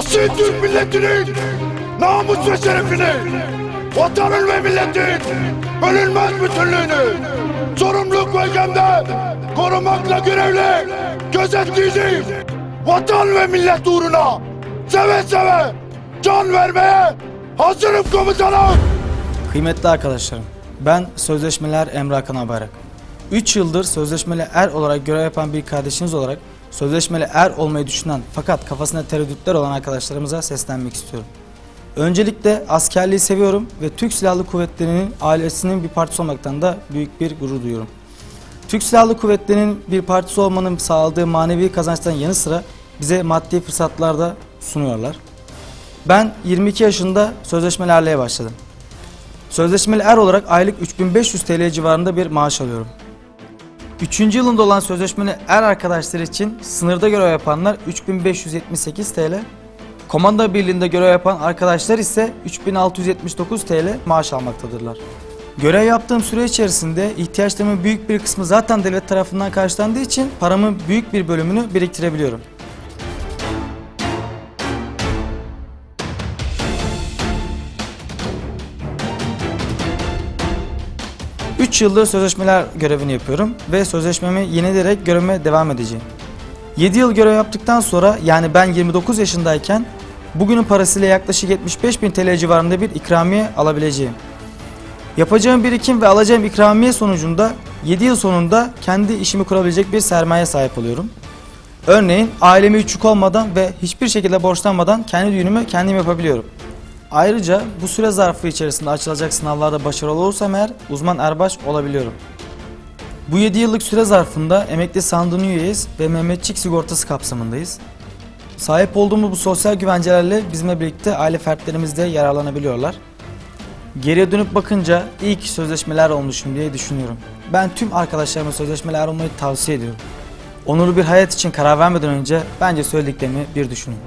Asil Türk milletinin namus ve şerefini, vatanın ve milletin bölünmez bütünlüğünü sorumluluk bölgemde korumakla görevli gözetleyeceğim. Vatan ve millet uğruna seve seve can vermeye hazırım komutanım. Kıymetli arkadaşlarım, ben Sözleşmeler Emre Hakan Abayrak. 3 yıldır sözleşmeli er olarak görev yapan bir kardeşiniz olarak sözleşmeli er olmayı düşünen fakat kafasında tereddütler olan arkadaşlarımıza seslenmek istiyorum. Öncelikle askerliği seviyorum ve Türk Silahlı Kuvvetleri'nin ailesinin bir parçası olmaktan da büyük bir gurur duyuyorum. Türk Silahlı Kuvvetleri'nin bir partisi olmanın sağladığı manevi kazançların yanı sıra bize maddi fırsatlar da sunuyorlar. Ben 22 yaşında sözleşmelerle başladım. Sözleşmeli er olarak aylık 3500 TL civarında bir maaş alıyorum. Üçüncü yılında olan sözleşmeli er arkadaşlar için sınırda görev yapanlar 3578 TL, komanda birliğinde görev yapan arkadaşlar ise 3679 TL maaş almaktadırlar. Görev yaptığım süre içerisinde ihtiyaçlarımın büyük bir kısmı zaten devlet tarafından karşılandığı için paramın büyük bir bölümünü biriktirebiliyorum. 3 yıldır sözleşmeler görevini yapıyorum ve sözleşmemi yenileyerek görevime devam edeceğim. 7 yıl görev yaptıktan sonra yani ben 29 yaşındayken bugünün parasıyla yaklaşık 75 bin TL civarında bir ikramiye alabileceğim. Yapacağım birikim ve alacağım ikramiye sonucunda 7 yıl sonunda kendi işimi kurabilecek bir sermaye sahip oluyorum. Örneğin üç yük olmadan ve hiçbir şekilde borçlanmadan kendi düğünümü kendim yapabiliyorum. Ayrıca bu süre zarfı içerisinde açılacak sınavlarda başarılı olursam eğer uzman erbaş olabiliyorum. Bu 7 yıllık süre zarfında emekli sandığın üyeyiz ve Mehmetçik sigortası kapsamındayız. Sahip olduğumuz bu sosyal güvencelerle bizimle birlikte aile fertlerimiz de yararlanabiliyorlar. Geriye dönüp bakınca iyi ki sözleşmeler olmuşum diye düşünüyorum. Ben tüm arkadaşlarıma sözleşmeler olmayı tavsiye ediyorum. Onurlu bir hayat için karar vermeden önce bence söylediklerimi bir düşünün.